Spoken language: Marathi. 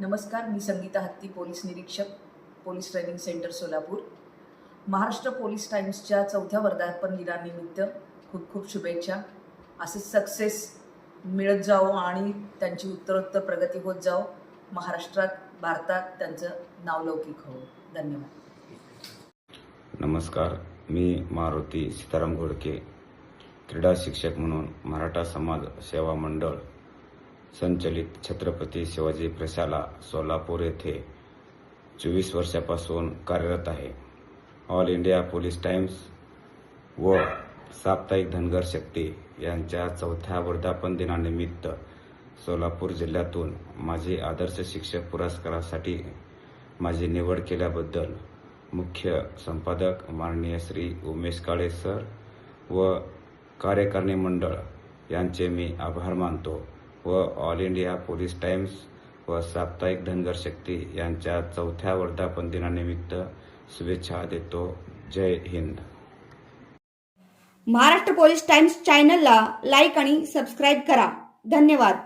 नमस्कार मी संगीता हत्ती पोलीस निरीक्षक police training centre Solapur. Maharashtra police टाईम्सच्या चौथ्या वर्धापन दिनानिमित्त खूप खूप शुभेच्छा. असे सक्सेस मिळत जावो आणि त्यांची उत्तरोत्तर प्रगती होत जावो. महाराष्ट्रात भारतात त्यांचं नावलौकिक हो धन्यवाद. नमस्कार मी मारुती सीताराम घोडके क्रीडा शिक्षक म्हणून मराठा समाज सेवा मंडळ संचलित छत्रपती शिवाजी प्रशाला सोलापूर येथे चोवीस वर्षापासून कार्यरत आहे. ऑल इंडिया पोलीस टाइम्स व साप्ताहिक धनगर शक्ती यांच्या चौथ्या वर्धापन दिनानिमित्त सोलापूर जिल्ह्यातून माझे आदर्श शिक्षक पुरस्कारासाठी माझी निवड केल्याबद्दल मुख्य संपादक माननीय श्री उमेश काळे सर व कार्यकारिणी मंडळ यांचे मी आभार मानतो. व ऑल इंडिया पोलीस टाइम्स व साप्ताहिक धनगर शक्ती यांच्या चौथ्या वर्धापन दिनानिमित्त शुभेच्छा देतो. जय हिंद. महाराष्ट्र पोलीस टाइम्स चॅनलला लाईक आणि सबस्क्राईब करा. धन्यवाद.